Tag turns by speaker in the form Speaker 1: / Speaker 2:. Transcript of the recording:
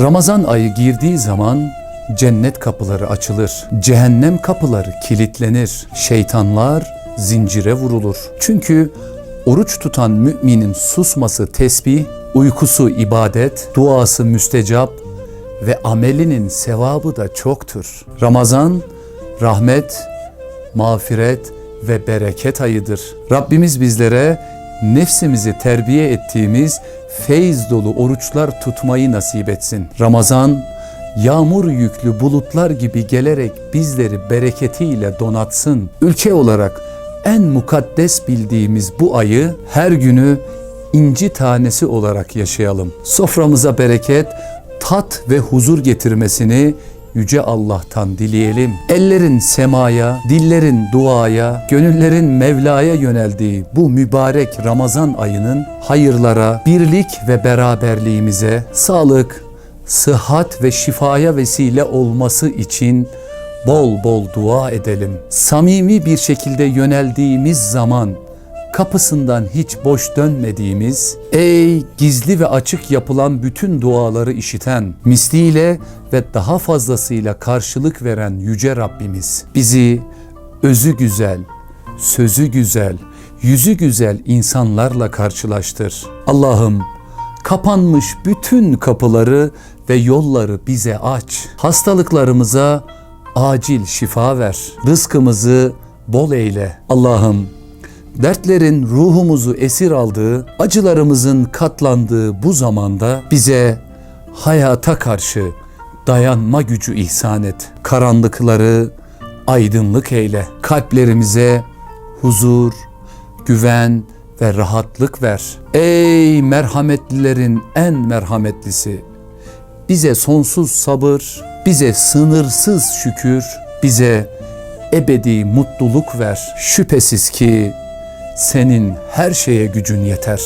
Speaker 1: Ramazan ayı girdiği zaman cennet kapıları açılır. Cehennem kapıları kilitlenir. Şeytanlar zincire vurulur. Çünkü oruç tutan müminin susması tesbih, uykusu ibadet, duası müstecap ve amelinin sevabı da çoktur. Ramazan rahmet, mağfiret ve bereket ayıdır. Rabbimiz bizlere nefsimizi terbiye ettiğimiz feyz dolu oruçlar tutmayı nasip etsin. Ramazan yağmur yüklü bulutlar gibi gelerek bizleri bereketiyle donatsın. Ülke olarak en mukaddes bildiğimiz bu ayı her günü inci tanesi olarak yaşayalım. Soframıza bereket, tat ve huzur getirmesini Yüce Allah'tan dileyelim. Ellerin semaya, dillerin duaya, gönüllerin Mevla'ya yöneldiği bu mübarek Ramazan ayının hayırlara, birlik ve beraberliğimize, sağlık, sıhhat ve şifaya vesile olması için bol bol dua edelim. Samimi bir şekilde yöneldiğimiz zaman kapısından hiç boş dönmediğimiz, ey gizli ve açık yapılan bütün duaları işiten, misliyle ve daha fazlasıyla karşılık veren yüce Rabbimiz bizi özü güzel, sözü güzel, yüzü güzel insanlarla karşılaştır. Allah'ım kapanmış bütün kapıları ve yolları bize aç. Hastalıklarımıza acil şifa ver. Rızkımızı bol eyle. Allah'ım dertlerin ruhumuzu esir aldığı, acılarımızın katlandığı bu zamanda bize hayata karşı dayanma gücü ihsan et. Karanlıkları aydınlık eyle. Kalplerimize huzur, güven ve rahatlık ver. Ey merhametlilerin en merhametlisi, bize sonsuz sabır, bize sınırsız şükür, bize ebedi mutluluk ver. Şüphesiz ki senin her şeye gücün yeter.